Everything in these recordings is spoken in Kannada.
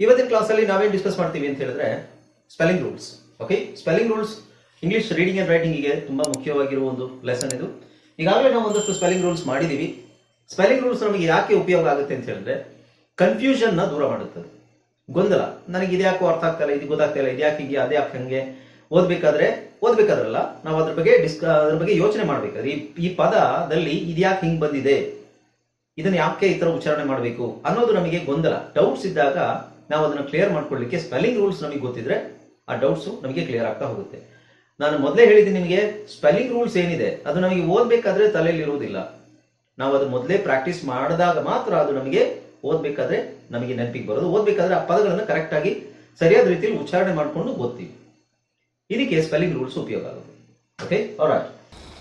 ಇವತ್ತಿನ ಕ್ಲಾಸಲ್ಲಿ ನಾವೇನು ಡಿಸ್ಕಸ್ ಮಾಡ್ತೀವಿ ಅಂತ ಹೇಳಿದ್ರೆ spelling rules okay spelling rules English reading and ರೈಟಿಂಗಿಗೆ ತುಂಬಾ ಮುಖ್ಯವಾಗಿರುವ ಒಂದು ಲೆಸನ್ ಇದು. ಈಗಾಗಲೇ ನಾವು ಒಂದಷ್ಟು ಸ್ಪೆಲ್ಲಿಂಗ್ ರೂಲ್ಸ್ ಮಾಡಿದೀವಿ. ಸ್ಪೆಲ್ಲಿಂಗ್ ರೂಲ್ಸ್ ನಮಗೆ ಯಾಕೆ ಉಪಯೋಗ ಆಗುತ್ತೆ ಅಂತ ಹೇಳಿದ್ರೆ ಕನ್ಫ್ಯೂಷನ್ನ ದೂರ ಮಾಡುತ್ತದೆ ಗೊಂದಲ. ನನಗೆ ಇದ್ಯಾಕೋ ಅರ್ಥ ಆಗ್ತಾ ಇದು ಗೊತ್ತಾಗ್ತಾ ಇಲ್ಲ ಇದ್ಯಾಕೆ ಹೀಗೆ, ಅದೇ ಯಾಕೆ ಹಂಗೆ? ಓದ್ಬೇಕಾದ್ರೆ, ಓದ್ಬೇಕಾದ್ರಲ್ಲ, ನಾವು ಅದ್ರ ಬಗ್ಗೆ ಡಿಸ್ಕ ಅದ್ರ ಬಗ್ಗೆ ಯೋಚನೆ ಮಾಡ್ಬೇಕು ಈ ಪದದಲ್ಲಿ ಇದ್ಯಾಕೆ ಹಿಂಗೆ ಬಂದಿದೆ? ಇದನ್ನು ಯಾಕೆ ಈ ತರ ಉಚ್ಚಾರಣೆ ಮಾಡಬೇಕು ಅನ್ನೋದು ನಮಗೆ ಗೊಂದಲ. ಡೌಟ್ಸ್ ಇದ್ದಾಗ ನಾವು ಅದನ್ನು ಕ್ಲಿಯರ್ ಮಾಡ್ಕೊಳ್ಳಿಕ್ಕೆ ಸ್ಪೆಲ್ಲಿಂಗ್ ರೂಲ್ಸ್ ನಮಗೆ ಗೊತ್ತಿದ್ರೆ ಆ ಡೌಟ್ಸ್ ನಮಗೆ ಕ್ಲಿಯರ್ ಆಗ್ತಾ ಹೋಗುತ್ತೆ. ನಾನು ಮೊದಲೇ ಹೇಳಿದ್ದೀನಿ ನಿಮಗೆ ಸ್ಪೆಲ್ಲಿಂಗ್ ರೂಲ್ಸ್ ಏನಿದೆ, ಅದು ನಮಗೆ ಓದ್ಬೇಕಾದ್ರೆ ತಲೆಯಲ್ಲಿ ಇರುವುದಿಲ್ಲ. ನಾವು ಅದು ಮೊದಲೇ ಪ್ರಾಕ್ಟೀಸ್ ಮಾಡಿದಾಗ ಮಾತ್ರ ಅದು ನಮಗೆ ಓದ್ಬೇಕಾದ್ರೆ ನಮಗೆ ನೆನಪಿಗೆ ಬರೋದು. ಓದ್ಬೇಕಾದ್ರೆ ಆ ಪದಗಳನ್ನು ಕರೆಕ್ಟ್ ಆಗಿ ಸರಿಯಾದ ರೀತಿಯಲ್ಲಿ ಉಚ್ಚಾರಣೆ ಮಾಡಿಕೊಂಡು ಓದ್ತೀವಿ. ಇದಕ್ಕೆ ಸ್ಪೆಲ್ಲಿಂಗ್ ರೂಲ್ಸ್ ಉಪಯೋಗ ಆಗುತ್ತೆ. ಓಕೆ ಆಲ್ರೈಟ್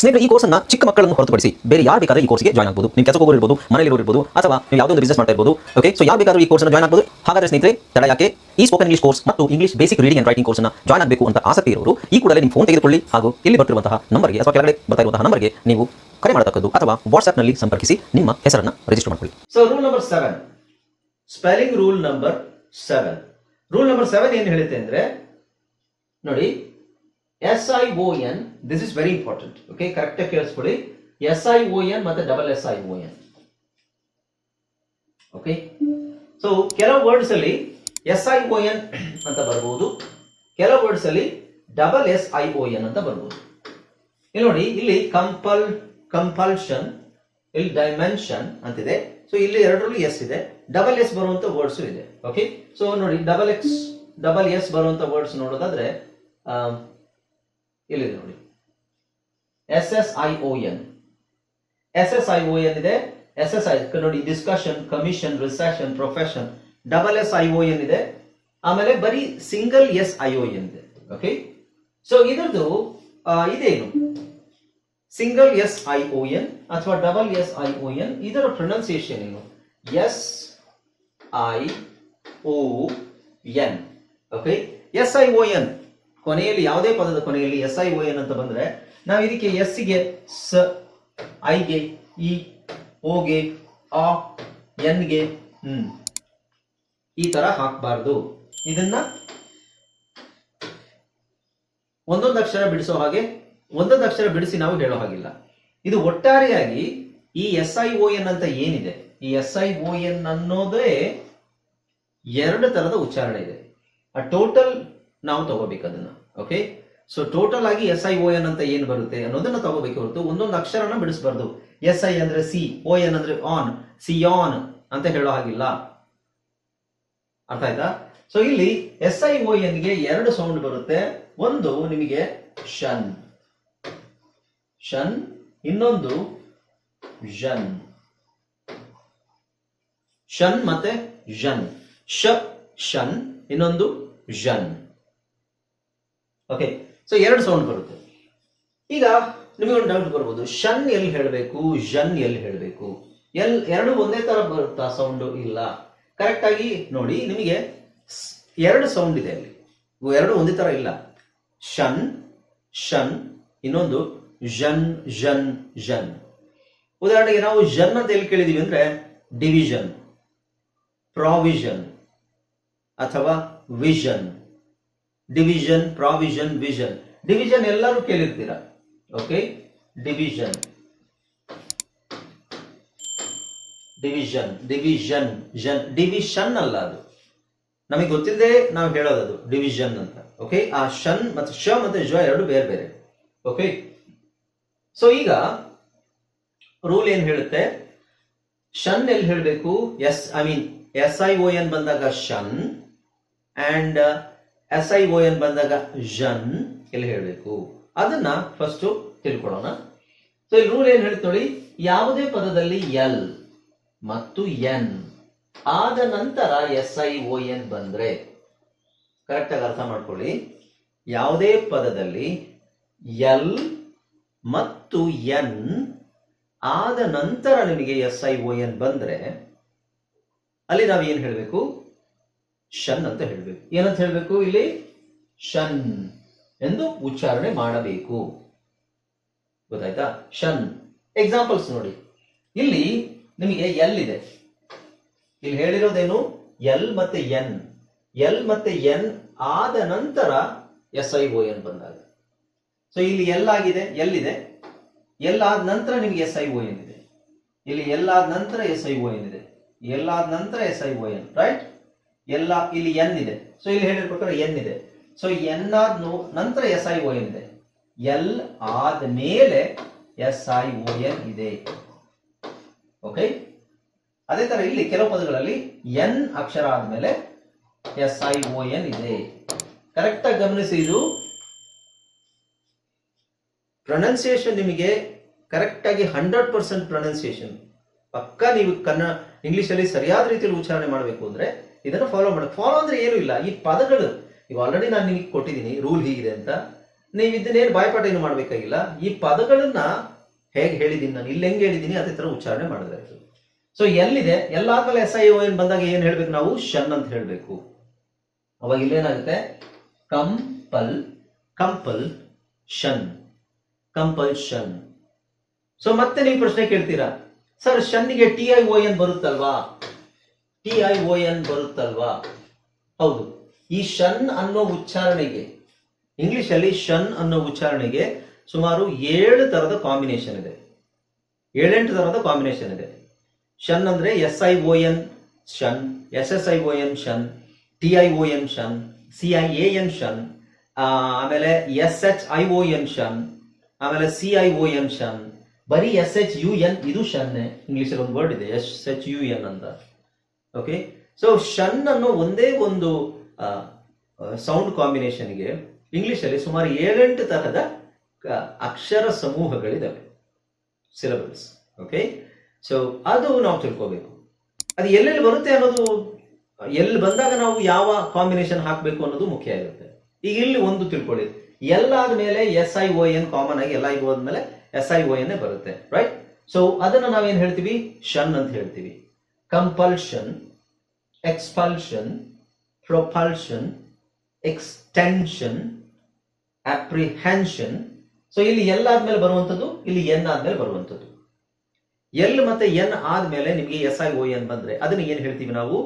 ಸ್ನೇಹಿತರೆ, ಈ ಕೋರ್ಸ್ನ ಚಿಕ್ಕ ಮಕ್ಕಳನ್ನು ಹೊರತುಪಡಿಸಿ ಬೇರೆ ಯಾರು ಬೇಕಾದ್ರೆ ಈ ಕೋರ್ಸ್ಗೆ ಜಾಯ್ನ್ ಆಗಬಹುದು ನೀವು ಕೆಲಸ ಹೋಗೋರು ಇರ್ಬೋದು, ಮನೇಲಿ ಇರ್ಬೋದು, ಅಥವಾ ನೀವು ಯಾವುದೋ ಒಂದು ಬಿಸ್ನೆಸ್ ಮಾಡ್ತಾ ಇರ್ಬೋದು ಓಕೆ ಸೊ ಯಾರು ಬೇಕಾದ್ರೂ ಈ ಕೋರ್ಸ್ನ ಜಾಯ್ನ್ ಆಗಬಹುದು ಹಾಗಾದ್ರೆ ಸ್ನೇಹಿತರೆ, ತಡ ಯಾಕೆ? ಈ ಸ್ಪೋಕನ್ ಇಂಗ್ಲಿಷ್ ಕೋರ್ಸ್ ಮತ್ತು English basic reading and writing ಕೋರ್ಸ್ನ ಜಾಯ್ನ್ ಆಗಬೇಕು ಅಂತ ಆಸಕ್ತಿ ಇರೋರು, ಈ ಕೂಡಲೇ ನಿಮ್ಮ ಫೋನ್ ತೆಗೆದುಕೊಳ್ಳಿ. ಹಾಗೂ ಇಲ್ಲಿ ಬರ್ತಿರುವಂತಹ ನಂಬರ್ಗೆ, ಅಥವಾ ಕೆಳಗಡೆ ಬರ್ತಾ ಇರುವಂತಹ ನಂಬರ್ಗೆ ನೀವು ಕರೆ ಮಾಡತಕ್ಕದ್ದು ಅಥವಾ ವಾಟ್ಸ್ಆಪ್ನಲ್ಲಿ ಸಂಪರ್ಕಿಸಿ ನಿಮ್ಮ ಹೆಸರನ್ನು ರಿಜಿಸ್ಟರ್ ಮಾಡಿಕೊಳ್ಳಿ. So rule number seven spelling rule number seven rule number seven ಏನು ಹೇಳುತ್ತೆ ಅಂದ್ರೆ, ನೋಡಿ S I O N this is very important okay correct ಆಗಿ ಕೇಳಿಸ್ಕೊಳ್ಳಿ ಎಸ್ ಐ ಓ ಎನ್ ಮತ್ತೆ double S I O N okay so ಕೆಲವು ವರ್ಡ್ಸ್ ಅಲ್ಲಿ ಎಸ್ ಐ ಓ ಎನ್ ಅಂತ ಬರ್ಬೋದು. ಕೆಲವು ವರ್ಡ್ಸ್ ಅಲ್ಲಿ double S I O N ಅಂತ ಬರ್ಬೋದು. ಇಲ್ಲಿ ನೋಡಿ, ಇಲ್ಲಿ ಕಂಪಲ್ ಕಂಪಲ್ಷನ್ ಇಲ್ಲಿ ಡೈಮೆನ್ಷನ್ ಅಂತಿದೆ. ಸೊ ಇಲ್ಲಿ ಎರಡರಲ್ಲೂ ಎಸ್ ಇದೆ. ಡಬಲ್ ಎಸ್ ಬರುವಂತ ವರ್ಡ್ಸ್ ಇದೆ ಓಕೆ ಸೊ ನೋಡಿ ಡಬಲ್ ಎಕ್ಸ್ ಡಬಲ್ ಎಸ್ ಬರುವಂತ ವರ್ಡ್ಸ್ ನೋಡೋದಾದ್ರೆ ಇಲ್ಲಿದೆ ನೋಡಿ? S S I O N S S I O N ಇದೆ. ಎಸ್ ಎಸ್ ಐ ನೋಡಿ discussion commission recession profession double S I O N ಇದೆ. ಆಮೇಲೆ ಬರೀ single S I O N ಇದೆ. ಓಕೆ ಸೊ ಇದರದು ಇದೇನು? Single S I O N ಅಥವಾ double S I O N ಇದರ ಪ್ರೊನೌನ್ಸಿಯೇಷನ್ ಏನು? S I O N okay S I O N ಕೊನೆಯಲ್ಲಿ ಯಾವುದೇ ಪದದ ಕೊನೆಯಲ್ಲಿ ಎಸ್ ಐ ಓ ಎನ್ ಅಂತ ಬಂದ್ರೆ ನಾವು ಇದಕ್ಕೆ ಎಸ್ಗೆ ಸ ಐಗೆ ಇ ಓಗೆ ಆ ಎನ್ಗೆ ಹ್ಮ್. ಈ ತರ ಹಾಕಬಾರ್ದು. ಇದನ್ನ ಒಂದೊಂದು ಅಕ್ಷರ ಬಿಡಿಸೋ ಹಾಗೆ, ಒಂದೊಂದು ಅಕ್ಷರ ಬಿಡಿಸಿ ನಾವು ಹೇಳೋ ಹಾಗಿಲ್ಲ. ಇದು ಒಟ್ಟಾರೆಯಾಗಿ ಈ ಎಸ್ ಐ ಓ ಎನ್ ಅಂತ ಏನಿದೆ? ಈ ಎಸ್ ಐ ಓ ಎನ್ ಅನ್ನೋದೇ ಎರಡು ತರದ ಉಚ್ಚಾರಣೆ ಇದೆ. ಆ ಟೋಟಲ್ ನಾವು ತಗೋಬೇಕು ಅದನ್ನ ಓಕೆ ಸೊ ಟೋಟಲ್ ಆಗಿ ಎಸ್ ಐ ಓ ಎನ್ ಅಂತ ಏನ್ ಬರುತ್ತೆ ಅನ್ನೋದನ್ನ ತಗೋಬೇಕು ಹೊರತು ಒಂದೊಂದು ಅಕ್ಷರನ ಬಿಡಿಸಬಾರ್ದು. ಎಸ್ ಐ ಅಂದ್ರೆ ಸಿ ಓ ಎನ್ ಅಂದ್ರೆ ಆನ್ ಸಿ ಆನ್ ಅಂತ ಹೇಳೋ ಹಾಗಿಲ್ಲ. ಅರ್ಥ ಆಯ್ತಾ? ಸೊ ಇಲ್ಲಿ ಎಸ್ ಐ ಓ ಎನ್ಗೆ ಎರಡು ಸೌಂಡ್ ಬರುತ್ತೆ. ಒಂದು ನಿಮಗೆ ಶನ್ ಶನ್ ಇನ್ನೊಂದು ಜನ್ ಶನ್ ಮತ್ತೆ ಶ ಶನ್ ಇನ್ನೊಂದು ಜನ್ ಓಕೆ ಸೊ ಎರಡು ಸೌಂಡ್ ಬರುತ್ತೆ. ಈಗ ನಿಮಗೊಂದು ಡೌಟ್ ಬರ್ಬೋದು. ಶನ್ ಎಲ್ಲಿ ಹೇಳಬೇಕು? ಜನ್ ಎಲ್ಲಿ ಹೇಳಬೇಕು? ಎಲ್, ಎರಡು ಒಂದೇ ತರ ಬರುತ್ತಾ ಸೌಂಡ್ ಇಲ್ಲ. ಕರೆಕ್ಟ್ ಆಗಿ ನೋಡಿ, ನಿಮಗೆ ಎರಡು ಸೌಂಡ್ ಇದೆ ಅಲ್ಲಿ. ಎರಡು ಒಂದೇ ತರ ಇಲ್ಲ. ಶನ್ ಶನ್ ಇನ್ನೊಂದು ಜನ್ ಝನ್ ಜನ್ ಉದಾಹರಣೆಗೆ ನಾವು ಝನ್ ಅಂತ ಎಲ್ಲಿ ಕೇಳಿದೀವಿ ಅಂದ್ರೆ ಡಿವಿಷನ್ ಪ್ರಾವಿಷನ್ ಅಥವಾ vision division provision vision division ಎಲ್ಲರೂ ಕೇಳಿರ್ತೀರಾ? Okay division division division Jan division ಅಲ್ಲ ಅದು. ನಮಗೆ ಗೊತ್ತಿಲ್ಲದೆ ನಾವು ಹೇಳೋದು ಅದು ಡಿವಿಷನ್ ಅಂತ. ಓಕೆ ಆ ಶನ್ ಮತ್ತು ಶ ಮತ್ತು ಜ ಎರಡು ಬೇರೆ ಬೇರೆ. ಓಕೆ ಸೊ ಈಗ ರೂಲ್ ಏನ್ ಹೇಳುತ್ತೆ? ಶನ್ ಎಲ್ಲಿ ಹೇಳಬೇಕು? S I mean S I O N ಬಂದಾಗ shun and S I O N ಬಂದಾಗ ಜನ್ ಎಲ್ಲಿ ಹೇಳಬೇಕು. ಅದನ್ನ ಫಸ್ಟ್ ತಿಳ್ಕೊಳ್ಳೋಣ. ಸೊ ಇಲ್ಲಿ ರೂಲ್ ಏನ್ ಹೇಳ್ತು ನೋಡಿ, ಯಾವುದೇ ಪದದಲ್ಲಿ ಎಲ್ ಮತ್ತು ಎನ್ ಆದ ನಂತರ ಎಸ್ ಐ ಓ ಎನ್ ಬಂದ್ರೆ ಕರೆಕ್ಟ್ ಆಗಿ ಅರ್ಥ ಮಾಡ್ಕೊಳ್ಳಿ. ಯಾವುದೇ ಪದದಲ್ಲಿ ಎಲ್ ಮತ್ತು ಎನ್ ಆದ ನಂತರ ನಿಮಗೆ ಎಸ್ ಐ ಓ ಎನ್ ಬಂದ್ರೆ, ಅಲ್ಲಿ ನಾವು ಏನು ಹೇಳಬೇಕು? ಶನ್ ಅಂತ ಹೇಳಬೇಕು. ಏನಂತ ಹೇಳಬೇಕು ಇಲ್ಲಿ? ಶನ್ ಎಂದು ಉಚ್ಚಾರಣೆ ಮಾಡಬೇಕು. ಗೊತ್ತಾಯ್ತಾ? ಶನ್ ಎಕ್ಸಾಂಪಲ್ಸ್ ನೋಡಿ. ಇಲ್ಲಿ ನಿಮಗೆ ಎಲ್ ಇದೆ. ಇಲ್ಲಿ ಹೇಳಿರೋದೇನು? ಎಲ್ ಮತ್ತೆ ಎನ್ ಎಲ್ ಮತ್ತೆ ಎನ್ ಆದ ನಂತರ ಎಸ್ ಐ ಓ ಎನ್ ಬಂದಾಗ. ಸೊ ಇಲ್ಲಿ ಎಲ್ ಆಗಿದೆ ಎಲ್ ಇದೆ. ಎಲ್ ಆದ ನಂತರ ನಿಮಗೆ ಎಸ್ ಐ ಓ ಎನ್ ಇದೆ. ಇಲ್ಲಿ ಎಲ್ ಆದ ನಂತರ ಎಸ್ ಐ ಓ ಎನ್ ಇದೆ. ಎಲ್ ಆದ ನಂತರ S I O N right ಎಲ್ಲ ಇಲ್ಲಿ ಎನ್ ಇದೆ. ಸೊ ಇಲ್ಲಿ ಪ್ರಕಾರ ಎನ್ ಇದೆ. ಸೊ ಎನ್ ಆದ ನಂತರ ಎಸ್ ಐ ಓ ಎನ್ ಇದೆ. ಎಲ್ ಆದ ಮೇಲೆ ಎಸ್ ಐ ಓ ಎನ್ ಇದೆ. ಓಕೆ ಅದೇ ತರ ಇಲ್ಲಿ ಕೆಲವು ಪದಗಳಲ್ಲಿ ಎನ್ ಅಕ್ಷರ ಆದ್ಮೇಲೆ ಎಸ್ ಐ ಓ ಎನ್ ಇದೆ. ಕರೆಕ್ಟ್ ಆಗಿ ಗಮನಿಸಿ ಇದು. ಪ್ರೊನೌನ್ಸಿಯೇಷನ್ ನಿಮಗೆ ಕರೆಕ್ಟ್ ಆಗಿ ಹಂಡ್ರೆಡ್ ಪರ್ಸೆಂಟ್ ಪ್ರೊನೌನ್ಸಿಯೇಷನ್ ಪಕ್ಕ ನೀವು ಕನ್ನಡ ಇಂಗ್ಲಿಷ್ ಅಲ್ಲಿ ಸರಿಯಾದ ರೀತಿಯಲ್ಲಿ ಉಚ್ಚಾರಣೆ ಮಾಡಬೇಕು ಅಂದ್ರೆ ಇದನ್ನು ಫಾಲೋ ಮಾಡಿ. ಫಾಲೋ ಅಂದ್ರೆ ಏನು ಇಲ್ಲ. ಈ ಪದಗಳು, ಈಗ ಆಲ್ರೆಡಿ ನಾನು ನಿಮಗೆ ಕೊಟ್ಟಿದ್ದೀನಿ ರೂಲ್ ಹೀಗಿದೆ ಅಂತ. ನೀವು ಇದನ್ನೇನು ಬಾಯ್ಪಾಠ ಏನು ಮಾಡಬೇಕಾಗಿಲ್ಲ. ಈ ಪದಗಳನ್ನ ಹೇಗೆ ಹೇಳಿದ್ದೀನಿ ನಾನು, ಇಲ್ಲಿ ಹೆಂಗೆ ಹೇಳಿದ್ದೀನಿ ಅದೇ ತರ ಉಚ್ಚಾರಣೆ ಮಾಡಿದ್ರೆ ಸೊ ಎಲ್ಲಿದೆ? ಎಲ್ಲಾದ್ಮೇಲೆ ಎಸ್ ಐ ಓ ಎನ್ ಬಂದಾಗ ಏನು ಹೇಳ್ಬೇಕು ನಾವು? ಶನ್ ಅಂತ ಹೇಳಬೇಕು. ಅವಾಗ ಇಲ್ಲೇನಾಗುತ್ತೆ ಕಂಪಲ್ ಕಂಪಲ್ ಶನ್ ಕಂಪಲ್ಷನ್ ಸೊ ಮತ್ತೆ ನೀವು ಪ್ರಶ್ನೆ ಕೇಳ್ತೀರಾ? ಸರ್ ಶನ್ನಿಗೆ ಟಿ ಐ ಓ ಎನ್ ಬರುತ್ತಲ್ವಾ? ಟಿ ಐ ಓ ಎನ್ ಬರುತ್ತಲ್ವಾ? ಹೌದು. ಈ ಶನ್ ಅನ್ನೋ ಉಚ್ಚಾರಣೆಗೆ ಇಂಗ್ಲಿಷ್ ಅಲ್ಲಿ ಶನ್ ಅನ್ನೋ ಉಚ್ಚಾರಣೆಗೆ ಸುಮಾರು ಏಳು ತರದ ಕಾಂಬಿನೇಷನ್ ಇದೆ. ಏಳೆಂಟು ತರದ ಕಾಂಬಿನೇಷನ್ ಇದೆ. ಶನ್ ಅಂದ್ರೆ S I O N shun S S I O N shun T I O N shun C I A N shun ಆಮೇಲೆ S H I O N shun ಆಮೇಲೆ C I O N shun ಬರೀ ಎಸ್ ಎಚ್ ಯು ಎನ್ ಇದು ಶನ್ ಇಂಗ್ಲಿಷ್ ಅಲ್ಲಿ ಒಂದು ವರ್ಡ್ ಇದೆ ಎಸ್ ಎಚ್ ಯು ಎನ್ ಅಂತ. ಓಕೆ ಸೊ ಶನ್ ಅನ್ನೋ ಒಂದೇ ಒಂದು ಸೌಂಡ್ ಕಾಂಬಿನೇಷನ್ಗೆ ಇಂಗ್ಲಿಷ್ ಅಲ್ಲಿ ಸುಮಾರು ಏಳೆಂಟು ತರಹದ ಅಕ್ಷರ ಸಮೂಹಗಳಿದಾವೆ. ಸಿಲಬಲ್ಸ್ ಓಕೆ ಸೊ ಅದು ನಾವು ತಿಳ್ಕೋಬೇಕು. ಅದು ಎಲ್ಲೆಲ್ಲಿ ಬರುತ್ತೆ ಅನ್ನೋದು, ಎಲ್ಲಿ ಬಂದಾಗ ನಾವು ಯಾವ ಕಾಂಬಿನೇಷನ್ ಹಾಕಬೇಕು ಅನ್ನೋದು ಮುಖ್ಯ ಆಗಿರುತ್ತೆ ಈಗ ಇಲ್ಲಿ ಒಂದು ತಿಳ್ಕೊಳ್ಳಿ. ಎಲ್ ಆದ್ಮೇಲೆ S I O N common ಆಗಿ ಎಲ್ಲ ಆದ್ಮೇಲೆ ಎಸ್ ಐ ಓ ಎನ್ ಬರುತ್ತೆ. ರೈಟ್ ಸೊ ಅದನ್ನ ನಾವೇನ್ ಹೇಳ್ತೀವಿ? ಶನ್ ಅಂತ ಹೇಳ್ತೀವಿ. Compulsion expulsion propulsion, extension, apprehension. So ಇಲ್ಲಿ ಎಲ್ ಆದ್ಮೇಲೆ ಬರುವಂತದ್ದು ಇಲ್ಲಿ ಎನ್ ಆದ್ಮೇಲೆ ಬರುವಂತದ್ದು ಎಲ್ ಮತ್ತೆ ಎನ್ ಆದ್ಮೇಲೆ ನಿಮಗೆ ಎಸ್ ಐ ಓ ಎನ್ ಬಂದ್ರೆ ಅದನ್ನ ಏನ್ ಹೇಳ್ತೀವಿ ನಾವು?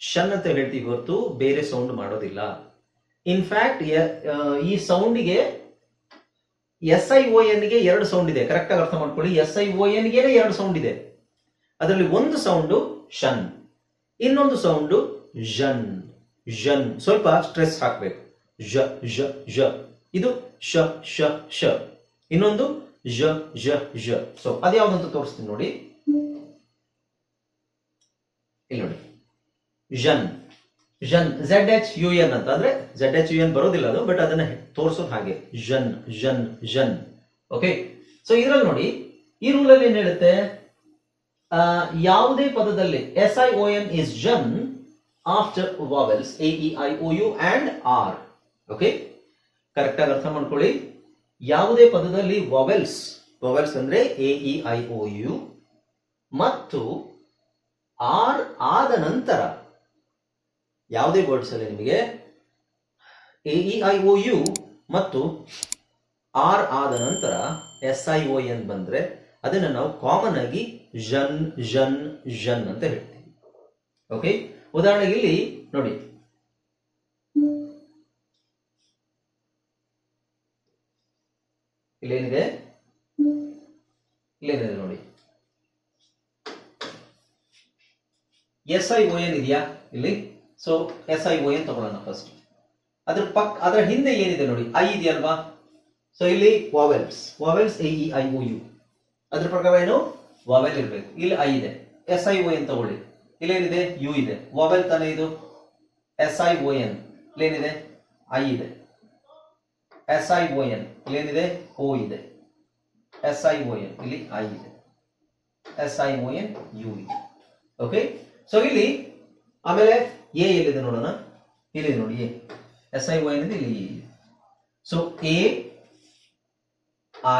ಶನ್ ಅಂತ ಹೇಳ್ತೀವಿ ಹೊರತು ಬೇರೆ ಸೌಂಡ್ ಮಾಡೋದಿಲ್ಲ. ಇನ್ಫ್ಯಾಕ್ಟ್ ಈ ಸೌಂಡಿಗೆ ಎಸ್ ಐ ಓ ಗೆ ಎರಡು ಸೌಂಡ್ ಇದೆ. ಕರೆಕ್ಟ್ ಆಗಿ ಅರ್ಥ ಮಾಡ್ಕೊಳ್ಳಿ. ಎಸ್ ಐ ಓ ಗೆ ಎರಡು ಸೌಂಡ್ ಇದೆ. ಅದರಲ್ಲಿ ಒಂದು ಸೌಂಡು ಶನ್ ಇನ್ನೊಂದು ಸೌಂಡು, ಜನ್ ಜನ್. ಸ್ವಲ್ಪ ಸ್ಟ್ರೆಸ್ ಹಾಕ್ಬೇಕು. ಜ ಜ ಜ ಇದು ಶ ಶ ಶ ಇನ್ನೊಂದು ಜ ಜ ಜ ಸೊ ಅದ್ಯಾವುದಂತ ತೋರಿಸ್ತೀನಿ ನೋಡಿ. ಇಲ್ಲಿ ನೋಡಿ. ಜನ್. ಜನ್. ಝೆಡ್ ಎಚ್ ಯು ಎನ್ ಅಂತ. ಅಂದ್ರೆ ಝೆಡ್ ಎಚ್ ಯು ಎನ್ ಬರೋದಿಲ್ಲ ಅದು ಬಟ್ ಅದನ್ನ ತೋರಿಸೋದು ಹಾಗೆ. Zhun zhun zhun. Okay so ಇದರಲ್ಲಿ ನೋಡಿ, ಈ ರೂಲ್ ಅಲ್ಲಿ ಏನ್ ಹೇಳುತ್ತೆ? ಯಾವುದೇ ಪದದಲ್ಲಿ S I O N is Jan after vowels A E I O U and R okay correct ಆಗಿ ಅರ್ಥ ಮಾಡ್ಕೊಳ್ಳಿ. ಯಾವುದೇ ಪದದಲ್ಲಿ ವಾವೆಲ್ಸ್ ವಾವೆಲ್ಸ್ ಅಂದ್ರೆ A E I O U ಮತ್ತು ಆರ್ ಆದ ನಂತರ, ಯಾವುದೇ ವರ್ಡ್ಸ್ ಅಲ್ಲಿ ನಿಮಗೆ A E I O U ಮತ್ತು ಆರ್ ಆದ ನಂತರ ಎಸ್ ಐ ಓ ಎನ್ ಬಂದ್ರೆ ಅದನ್ನು ನಾವು ಕಾಮನ್ ಆಗಿ ಜನ್ ಜನ್ ಜನ್ ಅಂತ ಹೇಳ್ತೀವಿ. ಓಕೆ ಉದಾಹರಣೆಗೆ ಇಲ್ಲಿ ನೋಡಿ. ಇಲ್ಲೇನಿದೆ? ಇಲ್ಲೇನಿದೆ ನೋಡಿ. ಎಸ್ ಐ ಓ ಎನ್ ಇದೆಯಾ ಇಲ್ಲಿ? So S I O N ತಗೊಳ್ಳೋಣ ಫಸ್ಟ್ ಅದ್ರ ಪಕ್, ಅದರ ಹಿಂದೆ ಏನಿದೆ ನೋಡಿ? ಐ ಇದೆಯಲ್ವಾ ಸೊ ಇಲ್ಲಿ vowels vowels A E I O U ಅದ್ರ ಪ್ರಕಾರ ಏನು? ವಾವೆಲ್ ಇರಬೇಕು. ಇಲ್ಲಿ ಐ ಇದೆ. ಎಸ್ ಐ ಓ ಎನ್ ತಗೊಳ್ಳಿ. ಇಲ್ಲೇನಿದೆ? ಯು ಇದೆ. ವಾವೆಲ್ ತಾನೇ ಇದು? ಎಸ್ ಐ ಓ ಎನ್ ಇಲ್ಲೇನಿದೆ? ಐ ಇದೆ. ಎಸ್ ಐ ಓ ಎನ್ ಇಲ್ಲೇನಿದೆ? ಓ ಇದೆ. ಎಸ್ ಐ ಓ ಎನ್ ಇಲ್ಲಿ ಐ ಇದೆ. S I O N U ಇದೆ. ಓಕೆ ಸೊ ಇಲ್ಲಿ ಆಮೇಲೆ ಎ ಎಲ್ಲಿದೆ ನೋಡೋಣ? ಇಲ್ಲಿ ನೋಡಿ A S I O N ಇಲ್ಲಿ so A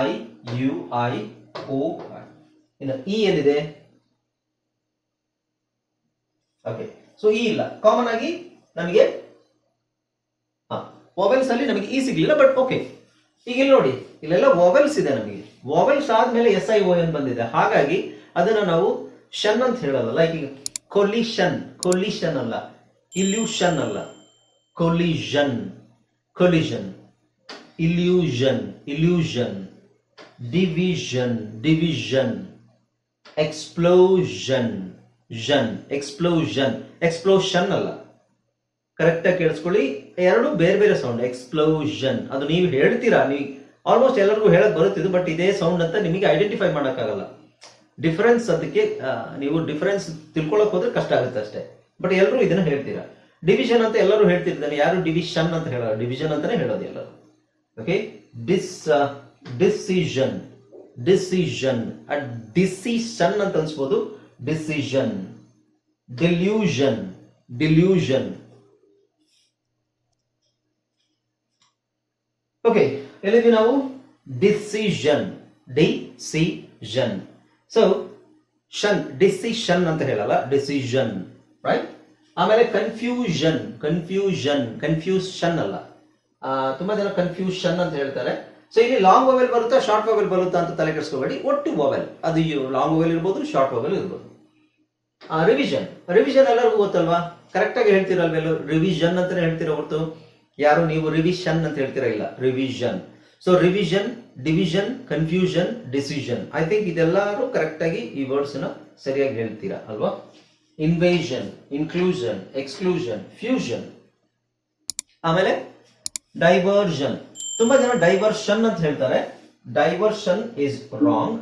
I U I O ಇನ್ನು ಇ ಏನಿದೆ ಓಕೆ ಸೊ ಇ ಇಲ್ಲ. ಕಾಮನ್ ಆಗಿ ನಮಗೆ ವೋವೆಲ್ಸ್ ಅಲ್ಲಿ ನಮಗೆ ಇ ಸಿಗ್ಲಿಲ್ಲ ಬಟ್ ಓಕೆ ಈಗ ಇಲ್ಲಿ ನೋಡಿ, ಇಲ್ಲೆಲ್ಲ ವೋವೆಲ್ಸ್ ಇದೆ ನಮಗೆ. ವೋವೆಲ್ಸ್ ಆದ್ಮೇಲೆ ಎಸ್ ಐ ಓ ಎನ್ ಬಂದಿದೆ. ಹಾಗಾಗಿ ಅದನ್ನ ನಾವು ಶನ್ ಅಂತ ಹೇಳಲ್ಲ. ಲೈಕ್ ಈಗ ಕೊಲಿಷನ್ ಕೊಲಿಷನ್ ಅಲ್ಲ. ಇಲ್ಯೂಷನ್ ಅಲ್ಲ. Collision collision illusion illusion division division explosion Jan explosion explosion ಅಲ್ಲ. ಕರೆಕ್ಟ್ ಆಗಿ ಕೇಳಿಸ್ಕೊಳ್ಳಿ. ಎರಡು ಬೇರೆ ಬೇರೆ ಸೌಂಡ್ ಎಕ್ಸ್ಪ್ಲೋಷನ್ ಅದು ನೀವು ಹೇಳ್ತೀರಾ? ನೀವು ಆಲ್ಮೋಸ್ಟ್ ಎಲ್ಲರಿಗೂ ಹೇಳಕ್ ಬರುತ್ತಿದ್ದು ಬಟ್ ಇದೇ ಸೌಂಡ್ ಅಂತ ನಿಮಗೆ ಐಡೆಂಟಿಫೈ ಮಾಡೋಕ್ಕಾಗಲ್ಲ. ಡಿಫರೆನ್ಸ್ ಅದಕ್ಕೆ ನೀವು ಡಿಫರೆನ್ಸ್ ತಿಳ್ಕೊಳಕ್ ಹೋದ್ರೆ ಕಷ್ಟ ಆಗುತ್ತೆ ಅಷ್ಟೇ. ಬಟ್ ಎಲ್ಲರೂ ಇದನ್ನ ಹೇಳ್ತೀರಾ? ಡಿವಿಷನ್ ಅಂತ ಎಲ್ಲರೂ ಹೇಳ್ತಿರ್ತಾರೆ. ಯಾರು ಡಿವಿಷನ್ ಅಂತ ಹೇಳೋ ಡಿವಿಷನ್ ಅಂತಾನೆ ಹೇಳೋದು ಎಲ್ಲರೂ. Okay dis decision decision decision ಅಂತ ಅನ್ಸ್ಬೋದು. ಡಿಸಿಷನ್ ಡಿಲ್ಯೂಷನ್ ಡಿಲ್ಯೂಷನ್ ಓಕೆ ಎಲ್ಲಿದ್ವಿ ನಾವು? Decision decision so shun decision ಅಂತ ಹೇಳಲ್ಲ. ಡಿಸಿಷನ್ ರೈಟ್ ಆಮೇಲೆ ಕನ್ಫ್ಯೂಷನ್ ಕನ್ಫ್ಯೂಷನ್ ಕನ್ಫ್ಯೂಷನ್ ಅಲ್ಲ. ತುಂಬಾ ಜನ ಕನ್ಫ್ಯೂಷನ್ ಅಂತ ಹೇಳ್ತಾರೆ. ಸೊ ಇಲ್ಲಿ ಲಾಂಗ್ ವೊವೆಲ್ ಬರುತ್ತಾ ಶಾರ್ಟ್ ವೊವೆಲ್ ಬರುತ್ತಾ ಅಂತ ತಲೆ ಒಟ್ಟು ವೊವೆಲ್ ಅದು ಲಾಂಗ್ ಓವೆಲ್ ಇರ್ಬೋದು ಶಾರ್ಟ್ ವೊವೆಲ್ ಇರ್ಬೋದು. ರಿವಿಷನ್ ರಿವಿಷನ್ ಎಲ್ಲರಿಗೂ ಗೊತ್ತಲ್ವಾ? ಕರೆಕ್ಟ್ ಆಗಿ ಹೇಳ್ತೀರಲ್ವೆಲ್ಲ ರಿವಿಷನ್ ಅಂತಾನೆ ಹೇಳ್ತೀರಾ ಹೊರತು? ಯಾರು ನೀವು ರಿವಿಷನ್ ಅಂತ ಹೇಳ್ತೀರಾ ಇಲ್ಲ? Revision so revision division confusion decision I think ಇದೆಲ್ಲರೂ correct ಆಗಿ ಈ ವರ್ಡ್ಸ್ನ ಸರಿಯಾಗಿ ಹೇಳ್ತೀರಾ, ಅಲ್ವಾ? ಇನ್ವೇಷನ್ ಇನ್ಕ್ಲೂಷನ್ ಎಕ್ಸ್ಕ್ಲೂಷನ್ ಫ್ಯೂಷನ್ ಆಮೇಲೆ ಡೈವರ್ಷನ್ ತುಂಬಾ ಜನ ಡೈವರ್ಷನ್ ಅಂತ ಹೇಳ್ತಾರೆ. ಡೈವರ್ಷನ್ ಇಸ್ ರಾಂಗ್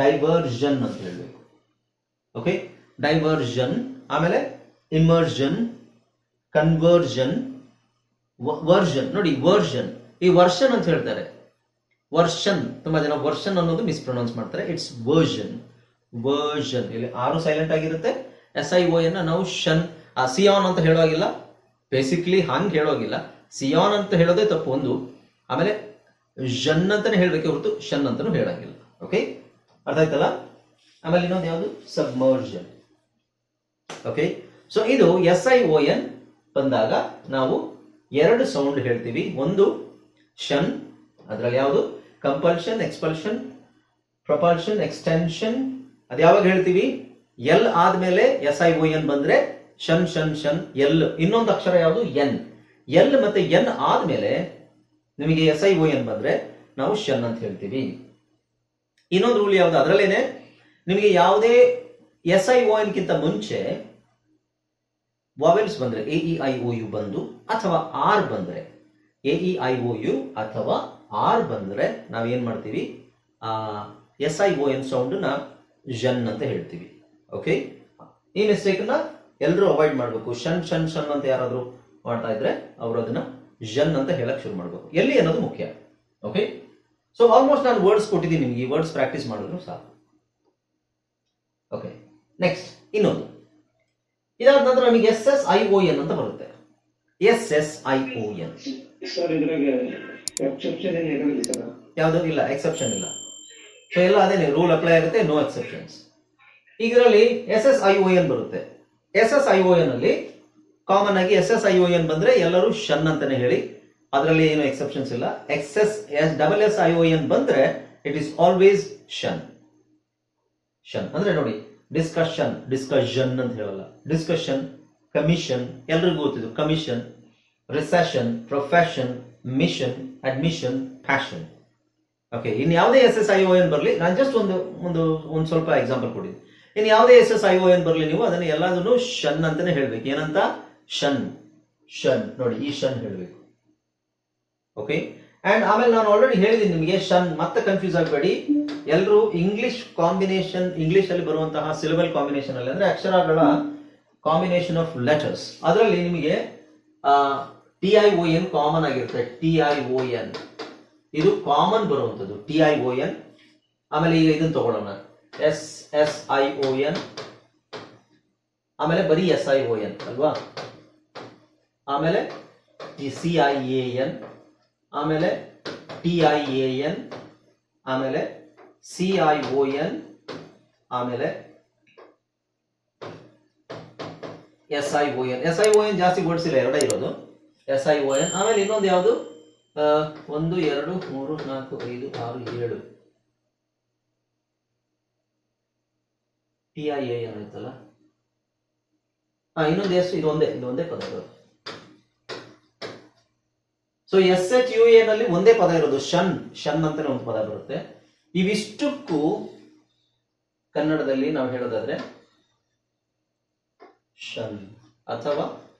ಡೈವರ್ಷನ್ ಅಂತ ಹೇಳಬೇಕು. ಓಕೆ ಡೈವರ್ಷನ್ ಆಮೇಲೆ ಇಮರ್ಷನ್ ಕನ್ವರ್ಷನ್ ವರ್ಷನ್ ನೋಡಿ ವರ್ಷನ್ ಈ ವರ್ಷನ್ ಅಂತ ಹೇಳ್ತಾರೆ. ವರ್ಷನ್ ತುಂಬಾ ಜನ ವರ್ಷನ್ ಅನ್ನೋದು ಮಿಸ್ಪ್ರೊನೌನ್ಸ್ ಮಾಡ್ತಾರೆ. ಇಟ್ಸ್ ವರ್ಷನ್ ವರ್ಷನ್ ಇಲ್ಲಿ ಆರು ಸೈಲೆಂಟ್ ಆಗಿರುತ್ತೆ. ಎಸ್ ಐ ಓ ಎನ್ ನಾವು ಶನ್ ಸಿಯಾನ್ ಅಂತ ಹೇಳೋಗಿಲ್ಲ ಬೇಸಿಕ್ಲಿ ಹಂಗ್ ಹೇಳೋಗಿಲ್ಲ ಸಿಯಾನ್ ಅಂತ ಹೇಳೋದೇ ತಪ್ಪು. ಒಂದು ಆಮೇಲೆ ಜನ್ ಅಂತಾನೆ ಹೇಳಬೇಕು ಹೊರತು ಶನ್ ಅಂತಾನು ಹೇಳಂಗಿಲ್ಲ. ಓಕೆ ಅರ್ಥ ಆಯ್ತಲ್ಲ? ಆಮೇಲೆ ಇನ್ನೊಂದು ಯಾವುದು? ಸಬ್ಮರ್ಜನ್ ಓಕೆ ಸೊ ಇದು ಎಸ್ ಐ ಓ ಎನ್ ಬಂದಾಗ ನಾವು ಎರಡು ಸೌಂಡ್ ಹೇಳ್ತೀವಿ. ಒಂದು ಶನ್ ಅದರಲ್ಲಿ ಯಾವುದು? ಕಂಪಲ್ಷನ್ ಎಕ್ಸ್ಪಲ್ಷನ್ ಪ್ರಪಲ್ಷನ್ ಎಕ್ಸ್ಟೆನ್ಷನ್ ಅದು ಯಾವಾಗ ಹೇಳ್ತೀವಿ? ಎಲ್ ಆದ್ಮೇಲೆ ಎಸ್ ಐ ಓ ಎನ್ ಬಂದ್ರೆ ಶನ್ ಶನ್ ಶನ್ ಎಲ್ ಇನ್ನೊಂದು ಅಕ್ಷರ ಯಾವುದು? ಎನ್ ಎಲ್ ಮತ್ತೆ ಎನ್ ಆದ್ಮೇಲೆ ನಿಮಗೆ ಎಸ್ ಐ ಓ ಎನ್ ಬಂದ್ರೆ ನಾವು ಶನ್ ಅಂತ ಹೇಳ್ತೀವಿ. ಇನ್ನೊಂದು ರೂಲ್ ಯಾವುದು? ಅದರಲ್ಲೇನೆ ನಿಮಗೆ ಯಾವುದೇ ಎಸ್ ಐ ಓ ಎನ್ಗಿಂತ ಮುಂಚೆ ವಾವೆಲ್ಸ್ ಬಂದ್ರೆ A E I O U ಬಂದು ಅಥವಾ ಆರ್ ಬಂದ್ರೆ A E I O U ಅಥವಾ ಆರ್ ಬಂದ್ರೆ ನಾವೇನ್ ಮಾಡ್ತೀವಿ? ಎಸ್ ಐ ಓ ಎನ್ ಸೌಂಡ್ನ ಜನ್ ಅಂತ ಹೇಳ್ತೀವಿ. ಓಕೆ ಈ ಮಿಸ್ಟೇಕ್ನ ಎಲ್ಲರೂ ಅವಾಯ್ಡ್ ಮಾಡಬೇಕು. ಶನ್ ಶನ್ ಶನ್ ಅಂತ ಯಾರಾದ್ರೂ ಮಾಡ್ತಾ ಇದ್ರೆ ಅವರು ಅದನ್ನ ಜನ್ ಅಂತ ಹೇಳಕ್ ಶುರು ಮಾಡಬೇಕು. ಎಲ್ಲಿ ಅನ್ನೋದು ಮುಖ್ಯ. ಓಕೆ ಸೊ ಆಲ್ಮೋಸ್ಟ್ ನಾನು ವರ್ಡ್ಸ್ ಕೊಟ್ಟಿದ್ದೀನಿ ನಿಮ್ಗೆ. ಈ ವರ್ಡ್ಸ್ ಪ್ರಾಕ್ಟೀಸ್ ಮಾಡಿದ್ರು ಸಾಕು. ಓಕೆ ನೆಕ್ಸ್ಟ್ ಇನ್ನೊಂದು. ಇದಾದ ನಂತರ ನಮಗೆ S S I O N ಅಂತ ಬರುತ್ತೆ. S S I O N ಯಾವುದೂ? ಇಲ್ಲ ಎಕ್ಸೆಪ್ಷನ್ ಇಲ್ಲ. ಸೊ ಎಲ್ಲ ಅದೇನೆ ರೂಲ್ ಅಪ್ಲೈ ಆಗುತ್ತೆ ನೋ ಎಕ್ಸೆಪ್ಷನ್ಸ್ ಇದರಲ್ಲಿ S S I O N ಬರುತ್ತೆ. S S I O N ಅಲ್ಲಿ ಕಾಮನ್ ಆಗಿ S S I O N ಬಂದ್ರೆ ಎಲ್ಲರೂ ಶನ್ ಅಂತಾನೆ ಹೇಳಿ. ಅದರಲ್ಲಿ ಏನು ಎಕ್ಸೆಪ್ಷನ್ಸ್ ಇಲ್ಲ. X S S double S I O N ಬಂದ್ರೆ it is always shun shun ಅಂದ್ರೆ ನೋಡಿ ಡಿಸ್ಕಷನ್ ಡಿಸ್ಕಷನ್ ಅಂತ ಹೇಳಲ್ಲ. ಡಿಸ್ಕಷನ್ ಕಮಿಷನ್ ಎಲ್ರಿಗೂ ಗೊತ್ತಿದ್ದು. Commission recession profession mission admission fashion okay in ಯಾವುದೇ S S I O N ಬರಲಿ, ನಾನು ಜಸ್ಟ್ ಒಂದು ಒಂದು ಒಂದು ಸ್ವಲ್ಪ ಎಕ್ಸಾಂಪಲ್ ಕೊಡಿ ಇನ್ ಯಾವುದೇ S S I O N ಬರಲಿ ನೀವು ಅದನ್ನ ಎಲ್ಲದನ್ನು ಶನ್ ಅಂತಾನೆ ಹೇಳ್ಬೇಕು. ಏನಂತ? ಶನ್ ಶನ್. ನೋಡಿ, ಈ ಶನ್ ಹೇಳಬೇಕು. ಓಕೆ ಅಂಡ್ ಆಮೇಲೆ ನಾನು ಆಲ್ರೆಡಿ ಹೇಳಿದ್ದೀನಿ ನಿಮಗೆ ಶನ್. ಮತ್ತೆ ಕನ್ಫ್ಯೂಸ್ ಆಗಬೇಡಿ. ಎಲ್ಲರೂ ಇಂಗ್ಲಿಷ್ ಕಾಂಬಿನೇಷನ್ ಇಂಗ್ಲಿಷ್ ಅಲ್ಲಿ ಬರುವಂತಹ ಸಿಲಬಲ್ ಕಾಂಬಿನೇಷನ್ ಅಲ್ಲಿ ಅಂದ್ರೆ ಅಕ್ಷರಗಳ ಕಾಂಬಿನೇಷನ್ ಆಫ್ ಲೆಟರ್ಸ್ ಅದರಲ್ಲಿ ನಿಮಗೆ T I O N common ಆಗಿರುತ್ತೆ. ಟಿ ಐ ಒ ಎನ್ ಇದು ಕಾಮನ್ ಬರುವಂಥದ್ದು. ಟಿ ಐ ಒ ಎನ್ ಆಮೇಲೆ ಈಗ ಇದನ್ನ ತಗೊಳ್ಳೋಣ. S S I O N ಆಮೇಲೆ ಬರೀ ಎಸ್ ಐ ಒ ಎನ್ ಅಲ್ವಾ? ಆಮೇಲೆ ಈ ಸಿ ಐ ಎ ಎನ್ ಆಮೇಲೆ ಟಿ ಐ ಎ ಎನ್ ಆಮೇಲೆ ಸಿ ಐ ಒ ಎನ್ ಆಮೇಲೆ S I O N S I O N ಜಾಸ್ತಿ ಗೊಡಿಸಿಲ್ಲ, ಎರಡೇ ಇರೋದು. ಎಸ್ ಐ ಒ ಎನ್ ಆಮೇಲೆ ಇನ್ನೊಂದು ಯಾವುದು? ಒಂದು, ಎರಡು, ಮೂರು, ನಾಲ್ಕು, ಐದು, ಆರು, ಏಳು. ಟಿ ಐ ಎನ್ ಆಯ್ತಲ್ಲ? ಇನ್ನೊಂದು ಎಷ್ಟು ಇದೊಂದೇ ಇದೊಂದೇ ಇದು ಒಂದೇ ಪದ ಇರೋದು so S H U A ನಲ್ಲಿ ಒಂದೇ ಪದ ಇರೋದು ಶನ್. ಶನ್ ಅಂತಾನೆ ಒಂದು ಪದ ಬರುತ್ತೆ. ಇವಿಷ್ಟಕ್ಕೂ ಕನ್ನಡದಲ್ಲಿ ನಾವು ಹೇಳೋದಾದ್ರೆ ಶನ್ ಅಥವಾ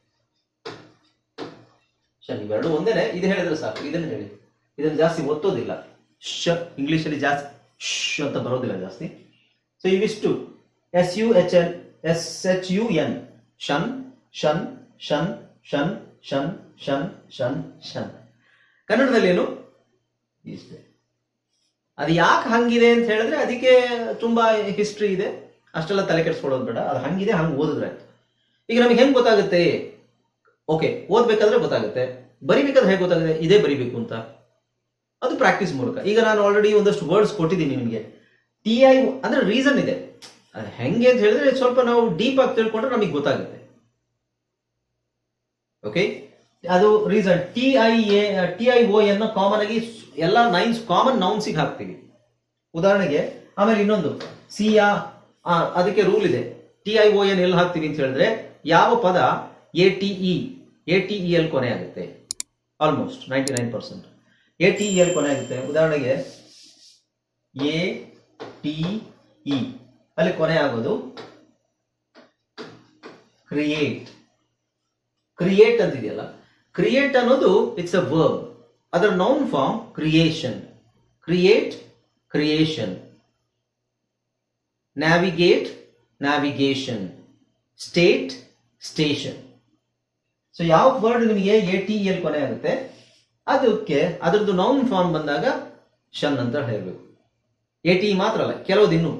ಶನ್. ಇವೆರಡು ಒಂದೇನೆ. ಇದು ಹೇಳಿದ್ರೆ ಸಾಕು. ಇದನ್ನು ಹೇಳಿ. ಇದನ್ನ ಜಾಸ್ತಿ ಒತ್ತೋದಿಲ್ಲ. ಶ ಇಂಗ್ಲಿಷ್ ಅಲ್ಲಿ ಜಾಸ್ತಿ ಶ್ ಅಂತ ಬರೋದಿಲ್ಲ ಜಾಸ್ತಿ. ಸೊ ಇವಿಷ್ಟು. S U H N S H U N shun shun shun shun shun shun shun shun. ಕನ್ನಡದಲ್ಲಿ ಏನು? ಇಷ್ಟೆ. ಅದು ಯಾಕೆ ಹಂಗಿದೆ ಅಂತ ಹೇಳಿದ್ರೆ ಅದಕ್ಕೆ ತುಂಬಾ ಹಿಸ್ಟ್ರಿ ಇದೆ. ಅಷ್ಟೆಲ್ಲ ತಲೆ ಕೆಡಿಸ್ಕೊಳ್ಳೋದು ಬೇಡ. ಅದು ಹಂಗಿದೆ, ಹಂಗೆ ಓದಿದ್ರೆ ಆಯ್ತು. ಈಗ ನಮಗೆ ಹೆಂಗ್ ಗೊತ್ತಾಗುತ್ತೆ? ಓಕೆ, ಓದ್ಬೇಕಾದ್ರೆ ಗೊತ್ತಾಗುತ್ತೆ. ಬರಿಬೇಕಾದ್ರೆ ಹೇಗೆ ಗೊತ್ತಾಗುತ್ತೆ? ಇದೇ ಬರಿಬೇಕು ಅಂತ. ಅದು ಪ್ರಾಕ್ಟೀಸ್ ಮೂಲಕ. ಈಗ ನಾನು ಆಲ್ರೆಡಿ ಒಂದಷ್ಟು ವರ್ಡ್ಸ್ ಕೊಟ್ಟಿದ್ದೀನಿ ನಿಮಗೆ. ಟಿ ಐ ಅಂದ್ರೆ ರೀಸನ್ ಇದೆ. ಅದು ಹೆಂಗೆ ಅಂತ ಹೇಳಿದ್ರೆ ಸ್ವಲ್ಪ ನಾವು ಡೀಪ್ ಆಗಿ ತಿಳ್ಕೊಂಡ್ರೆ ನಮಗೆ ಗೊತ್ತಾಗುತ್ತೆ. ಓಕೆ ಅದು reason T I A T I O ಎನ್ನು ಕಾಮನ್ ಆಗಿ ಎಲ್ಲ ನೈನ್ಸ್ ಕಾಮನ್ ನೌನ್ಸಿಗೆ ಹಾಕ್ತೀವಿ. ಉದಾಹರಣೆಗೆ, ಆಮೇಲೆ ಇನ್ನೊಂದು ಸಿಯಾ ಅದಕ್ಕೆ ರೂಲ್ ಇದೆ. ಟಿ ಐ ಓ ಎನ್ ಎಲ್ಲಿ ಹಾಕ್ತೀವಿ ಅಂತ ಹೇಳಿದ್ರೆ, ಯಾವ ಪದ A T E A T E L ಕೊನೆ ಆಗುತ್ತೆ. Almost ninety nine percent A T E L ಕೊನೆ ಆಗುತ್ತೆ. ಉದಾಹರಣೆಗೆ ಎ ಟಿ ಇ ಅಲ್ಲಿ ಕೊನೆ ಆಗೋದು ಕ್ರಿಯೇಟ್ ಕ್ರಿಯೇಟ್ ಅಂತಿದೆಯಲ್ಲ? ಕ್ರಿಯೇಟ್ ಅನ್ನೋದು ಇಟ್ಸ್ ಅ ವರ್ಬ್ ಅದರ noun form creation create creation navigate navigation state station so ಯಾವ ವರ್ಡ್ ನಿಮಗೆ ಎ ಟಿ ಎಲ್ ಕೊನೆ ಆಗುತ್ತೆ? ಅದಕ್ಕೆ, ಅದರದ್ದು ನೌನ್ ಫಾರ್ಮ್ ಬಂದಾಗ ಶನ್ ಅಂತ ಹೇಳಬೇಕು. ಎ ಟಿ ಮಾತ್ರ ಅಲ್ಲ, ಕೆಲವ್ದು ಇನ್ನು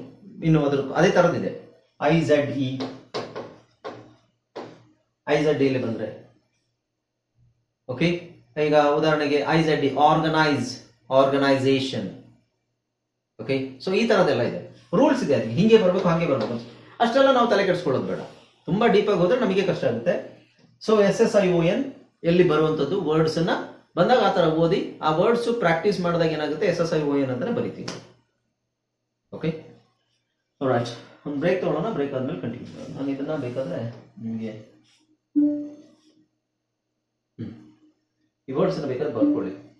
ಇನ್ನು ಅದ್ರ, ಅದೇ ತರದಿದೆ I Z E I Z ಇಲ್ಲಿ ಬಂದ್ರೆ ಓಕೆ ಈಗ ಉದಾಹರಣೆಗೆ I Z D organise organisation okay so ಈ ಥರದ್ದೆಲ್ಲ ಇದೆ. ರೂಲ್ಸ್ ಇದೆ ಅದಕ್ಕೆ ಹಿಂಗೆ ಬರಬೇಕು, ಹಾಗೆ ಬರಬೇಕು ಅಷ್ಟೆಲ್ಲ ನಾವು ತಲೆ ಕೆಡಿಸ್ಕೊಳ್ಳೋದು ಬೇಡ. ತುಂಬ ಡೀಪಾಗಿ ಹೋದರೆ ನಮಗೆ ಕಷ್ಟ ಆಗುತ್ತೆ. So S S I O N ಎಲ್ಲಿ ಬರುವಂಥದ್ದು? ವರ್ಡ್ಸ್ ಅನ್ನ ಬಂದಾಗ ಆ ಥರ ಓದಿ, ಆ ವರ್ಡ್ಸು ಪ್ರಾಕ್ಟೀಸ್ ಮಾಡಿದಾಗ ಏನಾಗುತ್ತೆ? S S I O N ಅಂತಲೇ ಬರಿತೀವಿ. ಓಕೆ ರೈಟ್ ಒಂದು ಬ್ರೇಕ್ ತಗೊಳ್ಳೋಣ ಬ್ರೇಕ್ ಆದಮೇಲೆ ಕಂಟಿನ್ಯೂ ನಾನು ಇದನ್ನ ಬೇಕಾದ್ರೆ ನಿಮಗೆ ವಿವರಿಸಬೇಕಾದ್ರೆ ಬರ್ಕೊಳ್ಳಿ